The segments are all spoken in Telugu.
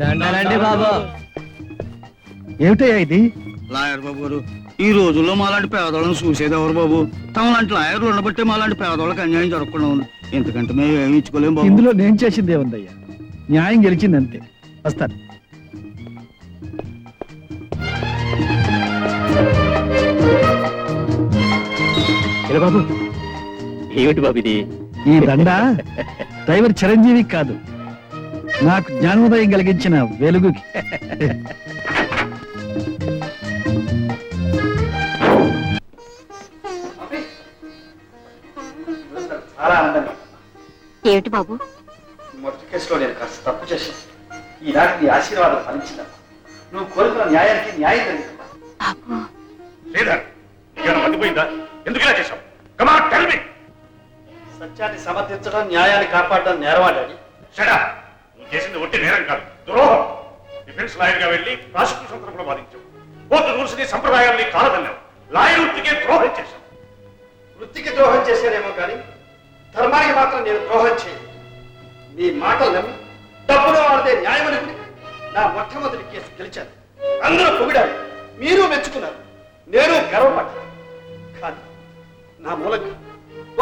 దండాలండి బాబు. ఏమిటయ్యా ఇది? లాయర్ బాబు గారు ఈ రోజుల్లో మాలాంటి పేదవాళ్ళని చూసేది ఎవరు బాబు? తమ లాంటి లాయర్లు ఉండబట్టే మాలాంటి పేదవాళ్ళకి అన్యాయం జరగకుండా ఉంది. ఎందుకంటే మేము ఏమి ఇచ్చుకోలేం బాబు. ఇందులో నేను చేసింది ఏముందయ్యా? న్యాయం గెలిచింది అంతే. వస్తాను. ఇలా బాబు. ఏమిటి బాబు ఇది? ఈ దండ డ్రైవర్ చిరంజీవి కాదు. నాకు జ్ఞానోదయం కలిగించిన వెలుగుకి. చాలా ఆనందంగా ఏమిటి బాబు? మొదటి కేసులో నేను కాస్త తప్పు చేశాను. ఈనాటి నీ ఆశీర్వాదం ఫలించిందా? నువ్వు కోరుకున్న న్యాయానికి న్యాయం బాబు. నీకేమైనా మర్చిపోయిందా ఎందుకు ఇలా చేశావు? కమా టెల్ మీ సత్యాన్ని సమర్థించడం న్యాయాన్ని కాపాడడం నేరవాడాడి షడా నువ్వు చేసింది ఒట్టి నేరం కాదు. ద్రోహం. డిఫెన్స్ లాయర్గా వెళ్ళి ప్రాసిక్యూషన్ తరపున వాదించావు కోర్టు రూల్స్ని సంప్రదాయాల్ని కాలదన్నావు. లాయర్ వృత్తికే ద్రోహం చేశావు. వృత్తికి ద్రోహం చేశానేమో కానీ ధర్మానికి మాత్రం నేను ద్రోహం చేయను. నీ మాటలు నమ్మి డబ్బులో వాడితే న్యాయమని నా మొట్టమొదటి కేసు గెలిచాను. అందరూ పొగిడారు. మీరు మెచ్చుకున్నారు. నేను గర్వపడ్డాను. కానీ నా మూలంగా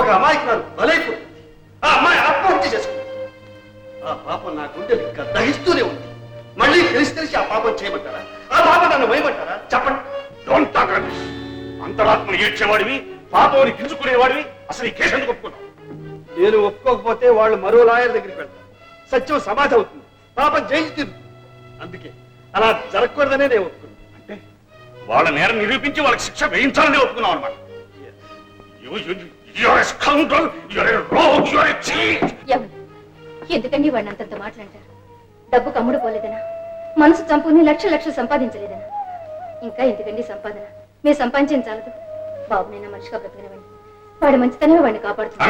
ఒక అమాయకురాలు బలైపోయింది. ఆ అమ్మాయి ఆత్మహత్య చేసుకుంది. పాపం నా గుండెలు ఇంకా దహిస్తూనే ఉంది. మళ్ళీ తెలిసి తెలిసి ఆ పాపం చేయమంటారా? ఆ పాపం నన్ను వేయమంటారా చెప్పండి. డోంట్ టాక్ అంతరాత్మను ఏడ్చేవాడివి పాపని గింజుకునేవాడివి అసలు ఈ కేసు ఎందుకు ఒప్పుకున్నావు? నేను ఒప్పుకోకపోతే వాళ్ళు మరో లాయర్ దగ్గరికి వెళ్తారు. సత్యం సమాధి అవుతుంది. పాపం జైలు తీరుతుంది అందుకే అలా జరగకూడదనే నేను ఒప్పుకున్నాను. అంటే వాళ్ళ నేరం నిరూపించి వాళ్ళకి శిక్ష వేయించాలని ఒప్పుకున్నావు అనమాట ఎవరు ఎందుకండి వాడిని అంతంత మాట్లాంటారు డబ్బు కమ్ముడు పోలేదనా? మనసు చంపుని లక్ష లక్షలు సంపాదించలేదనా? ఇంకా ఎందుకండి సంపాదన? మీరు సంపాదించిన చాలదు. బాబునైనా మనిషిగా బ్రతికినవండి వాడి మంచితనమే వాడిని కాపాడుతుంది.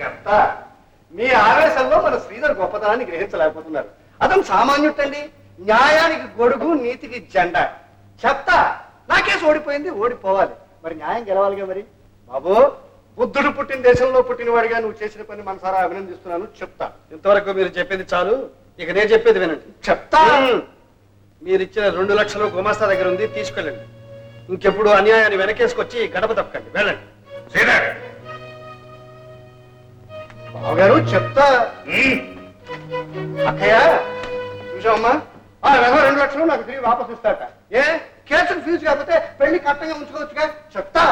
చెప్తా. మీ ఆవేశంలో మన శ్రీధర్ గొప్పతనాన్ని గ్రహించలేకపోతున్నారు. అతను సామాన్యుట్టండి. న్యాయానికి గొడుగు నీతికి జెండా. చెప్తా. నా కేసు ఓడిపోయింది ఓడిపోవాలి. మరి న్యాయం గెలవాలిగా మరి? బాబు! బుద్ధుడు పుట్టిన దేశంలో పుట్టినవాడిగా నువ్వు చేసిన పని మనసారా అభినందిస్తున్నాను. చెప్తా. ఇంతవరకు మీరు చెప్పింది చాలు. ఇక నేను చెప్పేది వినండి. చెప్తా. మీరు ఇచ్చిన రెండు లక్షలు గుమాస్తా దగ్గర ఉంది తీసుకెళ్ళండి. ఇంకెప్పుడు అన్యాయాన్ని వెనకేసుకొచ్చి గడప తప్పకండి. వెళ్ళండి. బావగారు చెప్తా. అక్కయ్య చూసావమ్మా? ఆ వెధవ రెండు లక్షలు నాకు తిరిగి వాపసు ఇస్తాట ఏ? కేసుకు ఫీజు కాకపోతే పెళ్ళి కట్టంగా ఉంచుకోవచ్చుగా? చెప్తా.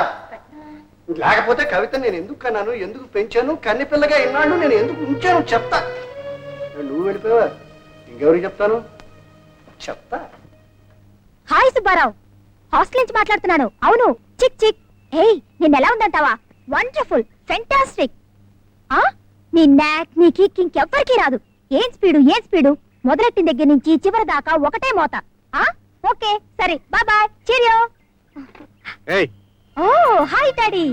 లేకపోతే కవిత నేను ఎందుకు కన్నాను? ఎందుకు పెంచాను? కన్ని పిల్లగా ఇన్నాళ్ళు నేను ఎందుకు ఉంచాను? చెప్తా. నువ్వు వెళ్ళిపోయావా? ఇంకెవరికి చెప్తాను? చెప్తా. హాయ్ సుబ్బారావు. హాస్టల్ నుంచి మాట్లాడుతున్నాను. అవును. చిక్ చిక్. ఏయ్ నిన్న ఎలా ఉందంటావా? వండర్ఫుల్ ఫెంటాస్టిక్ ఆ? నీ నాక్ నీ కిక్ ఇంకెవ్వరికీ రాదు. ఏం స్పీడు ఏం స్పీడు? మొదలెట్టిన దగ్గర నుంచి చివరి దాకా ఒకటే మోత. ఆ? ఓకే సరే. Bye bye. చీరియో ఏయ్ ఓ hi daddy.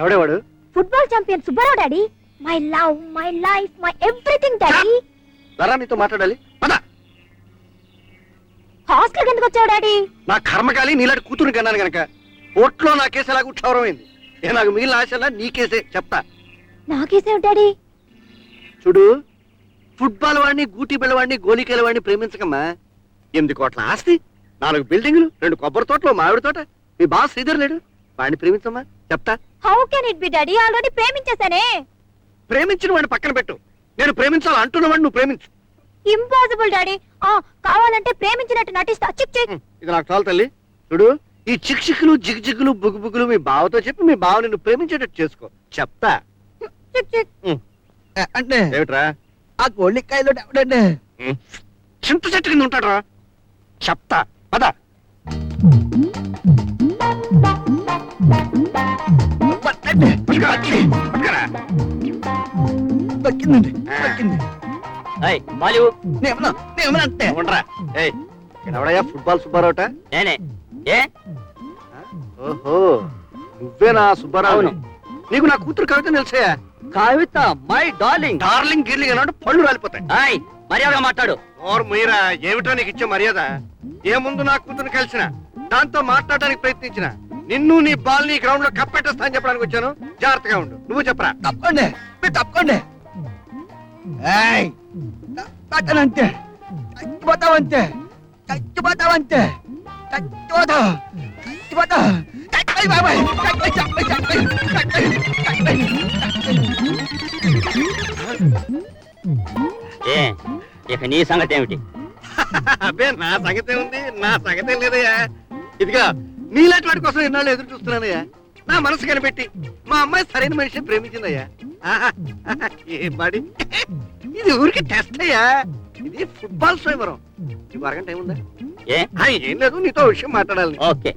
ఎవడేవాడు? Football champion Subbarao daddy. My love my life my everything daddy. లరా నీతో మాట్లాడాలి. పద. హాస్టల్ ఎందుకు వచ్చావు డాడీ? నా కర్మకాలి నీలాంటి కూతురు కన్నాను గనక. ఓట్లో నా కేసు ఎలాగ క్షౌరమైంది ఏ నాకు మిగిలిన ఆశలా నీ కేసే చెప్తా. నాకేసావు డాడీ? చూడు ఫుట్బాల్ వాడిని గూటి వాడిని గోలికేల వాడిని ప్రేమించకమ్మా. ఎనిమిది కోట్ల ఆస్తి నాలుగు బిల్డింగులు రెండు కొబ్బరి తోటలు మామిడి తోట. మీ బావ శ్రీధర్ లేడు? వాడిని ప్రేమించమ్మా చెప్తా. How can it be daddy already ప్రేమించేశానే. ప్రేమించిన వాడిని పక్కన పెట్టు. నేను ప్రేమించాలి అంటున్న వాడిని నువ్వు ప్రేమించు. ఇంపాసిబుల్ డాడీ ఆ కావాలంటే ప్రేమించినట్టు నటిస్తా. చిక్ చిక్. ఇది నాకు చాలు తల్లి. చూడు ఈ చిక్ చిక్కులు జిగ్ జిగ్గులు బుగ్గు బుగ్గులు మీ బావతో చెప్పి మీ బావ నిన్ను ప్రేమించేటట్టు చేసుకో. చెప్తా. చిక్ చిక్. అంటే? ఏమిట్రా? ఆ గోళ్ళికాయలు ఎవడండి? ఉం. చింత చెట్టు కింద ఉంటాడ్రా. చెప్తా. పద. దక్కిందండి దక్కింది మాలివు నేమన్నా నేమన్నా అంటే. ఉండరా ఏయ్ ఇక్కడ ఎవడయ్యా ఫుట్బాల్ సుబ్బారావుట? నేనే. ఏ? ఓహో నువ్వేనా సుబ్బారావు. నీకు నా కూతురు కవిత తెలుసా కవిత మై డార్లింగ్. డార్లింగ్ గిర్లింగ్ అన్నాడు పళ్ళు రాలిపోతాయి. హాయ్ మర్యాదగా మాట్లాడు. ఓర్ మీరా ఏమిటో నీకు ఇచ్చే మర్యాద? ఏ ముందు నా కూతురు కలిసిన దాంతో మాట్లాడడానికి ప్రయత్నించిన? నిన్ను నీ బాల్ నీ గ్రౌండ్లో కప్పెట్టేస్తా అని చెప్పడానికి వచ్చాను. జాగ్రత్తగా ఉండు. నువ్వు చెప్పరా? తప్పండి మీరు తప్పండి ఏయ్ చచ్చిపోతానంతే చచ్చిపోతావంతే. చచ్చిపోతావంతే. చచ్చిపోతావు చచ్చిపోతావు చచ్చిపోయి బాబాయ్. చచ్చిపోయి చచ్చిపోయి చచ్చిపోయి చచ్చిపోయి. ఏ ఇక నీ సంగతి ఏమిటి? అబ్బే నా సంగతే ఉంది. నా సంగతే లేదయ్యా. ఇదిగా నీలాంటి వాడి కోసం ఎన్నాళ్ళు ఎదురు చూస్తున్నానయ్యా? నా మనసు కనిపెట్టి మా అమ్మాయి సరైన మనిషిని ప్రేమించిందయ్యా. ఏం బాడి? ఇది ఊరికి టెస్ట్ అయ్యా. ఇది ఫుట్బాల్ స్వయంవరం ఈ వరగంట ఏముందా ఏ? లేదు నీతో విషయం మాట్లాడాలి. ఓకే